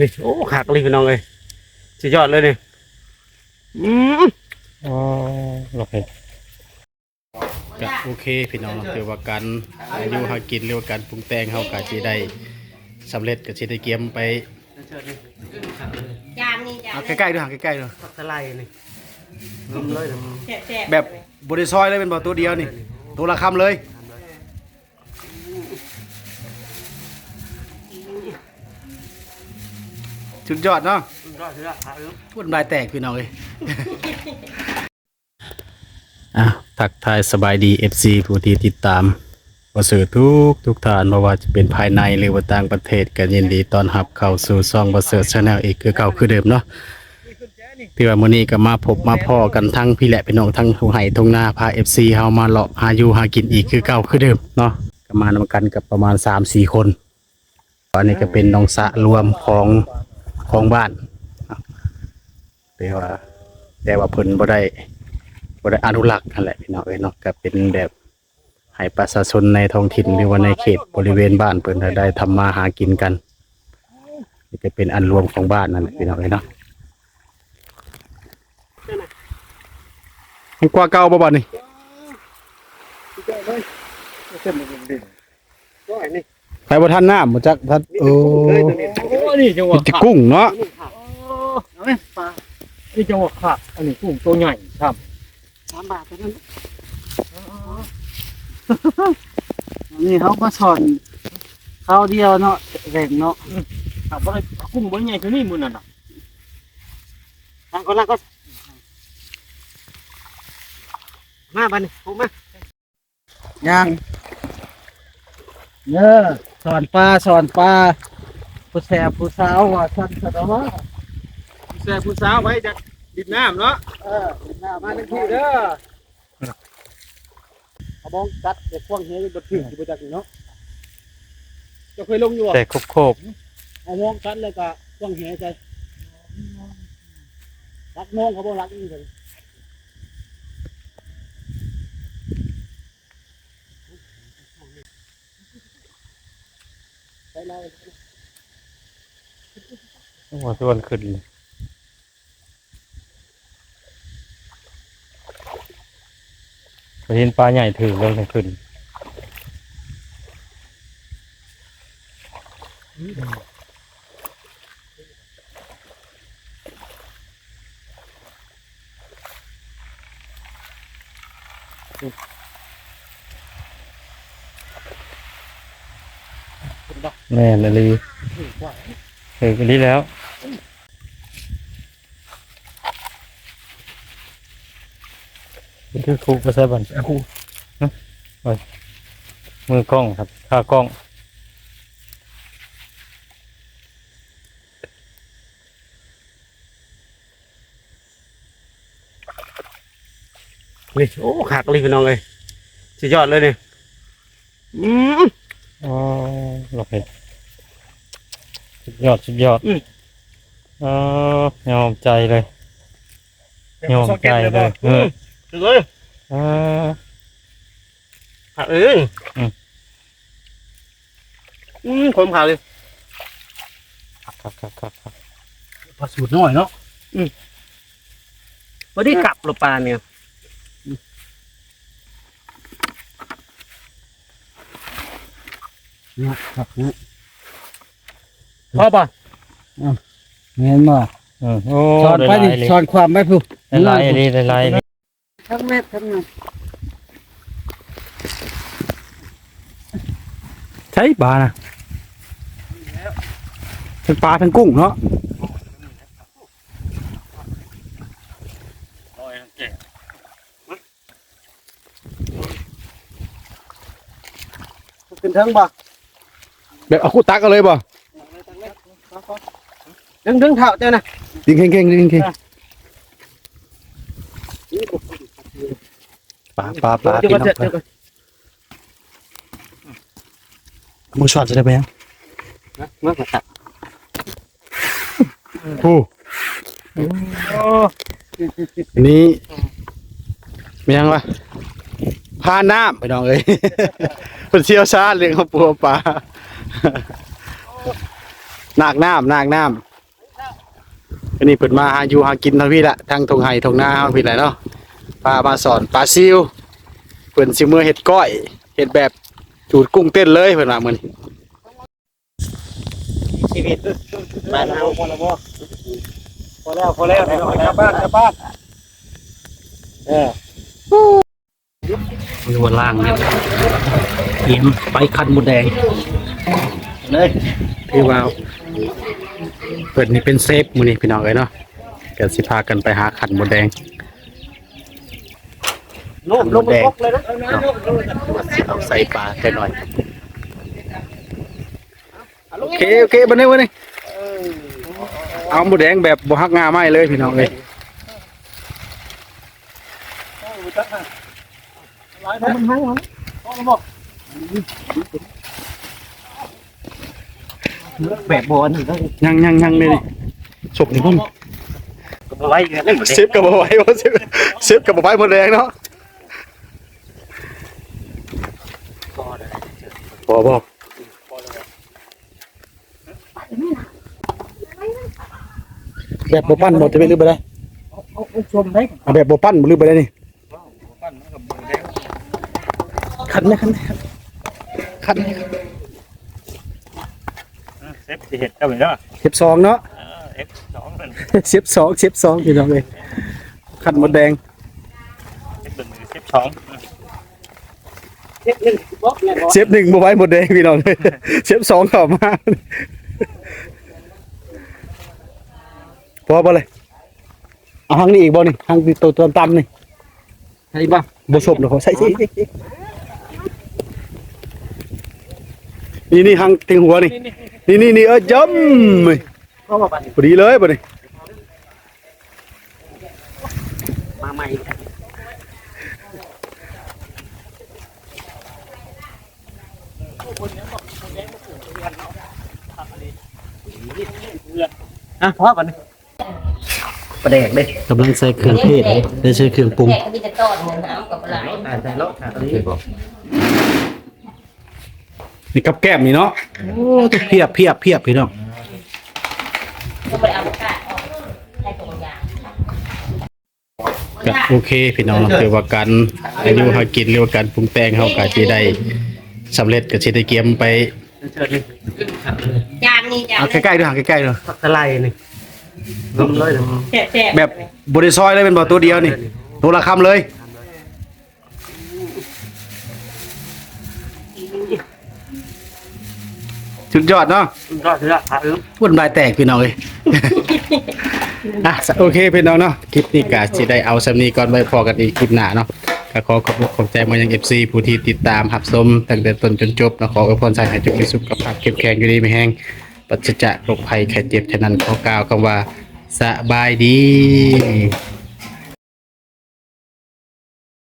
นี่โอ้ขักเลยพี่น้องเลยสุดยอดเลยนี่อืมอ๋อโอเคก็โอเคพี่น้องถือว่าการอยู่หากินหรือว่าการปรุงแต่งเฮาก็สิได้สำเร็จก็สิได้เกียมไปจานนี่จานเอาใกล้ๆด้วยหาใกล้ๆด้วยผักสไลด์นี่ล้มเลยนะแซ่บๆแบบบ่ได้ซอยเลยเป็นบ่ตัวเดียวนี่ตัวละคำเลย สุดยอดเนาะรอดเถอะผักเอ้ยพูดลายแตกพี่น้องเลยอะทักทายสบายดี FC ผู้ที่ติดตามประเสริฐทุกทุกท่านไม่ว่าจะเป็นภายในหรือว่าต่างประเทศกันยินดีต้อนรับเข้าสู่ซ่องประเสริฐชาแนลอีกคือเก่าคือเดิมเนาะที่ว่ามื้อนี้ก็มาพบมาพ่อกันทั้งพี่แหละพี่น้องทั้งทุ่งไห่ทุ่งนาพา FC เฮามาเลาะหาอยู่หากินอีกคือเก่าคือเดิมเนาะก็มานำกันกับประมาณ 3-4 คนอันนี้ก็เป็นน้องสะรวมของ ของบ้านแต่ว่าแต่ว่าเพิ่นบ่ได้บ่ได้อนุรักษ์นั่นแหละพี่น้องเอ้ยเนาะก็เป็นแบบให้ประชาชนในท้องถิ่นหรือว่าในเขตบริเวณบ้านเพิ่นได้ทำมาหากินกันนี่ก็เป็นอันรวมของบ้านนั่นแหละพี่น้องเอ้ยเนาะมันกว่าเก่าบ่บ่นี่ก็ไอ้นี่ บ่ทันน้ำบ่จักทันโอ้โอ้นี่จังหวะมีแต่กุ้งเนาะเอาไหมปลานี่จังหวะขาดอันนี้กุ้งตัวใหญ่ครับสามบาทเท่านั้นนี่เขามาสอนข้าวเดียวเนาะแรงเนาะครับว่ากุ้งบนใหญ่ตัวนี้มันน่ะทางคนละก็ มาบัดนผมมา ยัง เนอ สอนปลาสอนปลาผู้แสบผู้สาวว่าฉันสะดอแซ่ผู้สาวไว้จะดิบน้ำเนาะเออหน้ามาทันทีเด้อเอาบ้องกัดเด็กพวงเฮียบดถึงอยู่ประจักษ์เนาะจะเคยลงอยู่แต่ครบครบเอาบ้องกัดเลยก็พวงเฮียใจรักน้องเขาบ่รักนี่เลย ไปเลยหัวส่วนขึ้นเห็นปลาใหญ่ถือเลยขึ้นอืม แม่นลีเออลีแล้วนี่คือครูภาษาบันครูไปมือกล้องครับค่ากล้องนี่โอ้ขักเลยพี่น้องเลยสุดยอดเลยนี่อืม อ๋อโอเคสุดยอดสุดยอดอืมอ๋อยอมใจเลยยอมใจเลยเออถึงเลยอ่าขักเอ้ยอืมอืมผมขักเลยครับครับครับครับปลาสูตรน้อยเนาะอืมวันนี้กลับหรือปลาเนี่ย นี่ยครับเนี่ยพอป่ะเห็นบ่อืมโอ้สอนไปหดิลายๆเลยสอนความไปผู้หลายๆเลยหลายๆเลยทั้งแม่ทั้งนั้นใช่ปลานะทั้งปลาทั้งกุ้งเนาะขึ้นเทิงป่ะ แบบเอาคู่ตักกันเลยบ่ดึงดึงเท้าเจ้านะยิงเข่งเข่งยิงเข่งปลาปลาปลาเดี๋ยวพี่ก่อนน้องเดี๋ยวก่อนมือช็อตจะได้ไหมยังนะเมื่อกี้โอ้อันนี้มียังวะพาน้ำไปน้องเอ้ยเป็นเชี่ยวชาญเรื่องของปัวปลา นากน้ำนากน้ำอันนี้เปิดมาหาอยู่หากินทางพี่ละทางทงไห้ทงนาเฮาพี่แหละเนาะพามาสอนปลาซิวเพิ่นสิมือเฮ็ดก้อยเฮ็ดแบบจูดกุ้งเต้นเลยเพิ่นว่ามื้อนี้ชีวิตมาแล้วพอแล้วพอแล้วพอแล้วพอแล้วบ้านบ้านเออมีวันล่างเนี่ยเขียมไปคันหมดแดง เลยพี่ว่าวเพิ่นนี่เป็นเซฟมื้อนี้พี่น้องเอ้ยเนาะก็สิพากันไปหาขันหมดแดงลูกลงไปพกเลยนะเอาใส่ปลาแค่หน่อยโอเคโอเคบันนี้บันนี้เอาหมูแดงแบบบ่ฮักงาไม้เลยพี่น้องเลยมันให้มันบอก แบบบอลยังยังยังเลยนี่ฉกนี่พุ่มไว้กันเลยเซฟกับบ่ไว้บ่เซฟเซฟกับบ่ไว้หมดแดงเนาะพอบ่แบบบ่ปั้นบ่จะไปลืมไปได้ชมได้แบบบ่ปั้นบ่ลืมไปได้นี่คันไหมคันไหมคันไหม สิเห็ดก็เหมือนเนาะเซฟสองเนาะเอฟสองเป็นเซฟสองเซฟสองพี่น้องเลยขันหมดแดงเซฟเป็นมือเซฟสองเช็คหนึ่งบล็อกเลยเซฟหนึ่งมาไว้หมดแดงพี่น้องเลยเซฟสองเข้ามาพอปะเลยเอาหางนี้อีกบ่นี่หางที่ตัวตัวต่ำนี่ใช่ป่ะบ่ชบเนาะใส่สิ นี่นี่หางถึงหัวนี่ นี่นี่นี่เออจำเข้ามาบันพอดีเลยบ่นี่มาใหม่อะพอบันประเด็กเลยกำลังใส่เครื่องเทศได้ใช้เครื่องปรุงแกะก็มีแต่ต้อนน้ำกับปลาไหลอ่าใส่แล้วขาดตรงนี้ นี่กับแก้มนี่เนาะโอ้เพียบเพียบเพียบพี่น้องก็ไปเอาอากาศออกให้ตรงยางก็โอเคพี่น้องคือว่าการอายุหากินหรือว่าการปรุงแต่งเฮาก็สิได้สำเร็จก็สิได้เกียมไปเชิญเลยจานนี้จานเอาใกล้ๆด้วยหางใกล้ๆด้วยผักสไลด์นี่ลงเลยแซ่บๆแบบบ่ได้ซอยเลยเป็นบ่ตัวเดียวนี่ตัวละคำเลย สุดยอดเนาะรอดแล้วขาอึ้มวุ่นวายแตกพี่น้องเอ้ยอะโอเคพี่น้องเนาะคลิปนี้ก็สิได้เอาสำนีก่อนไว้พอกันอีกคลิปหน้าเนาะก็ขอขอบคุณขอบใจมายัง FC ผู้ที่ติดตามรับชมตั้งแต่ต้นจนจบนะขออวยพรใส่ให้จงมีสุขภาพเข้มแข็งอยู่ดีไม่แห้งปราศจากโรคภัยไข้เจ็บฉะนั้นขอกล่าวคำว่าสบายดี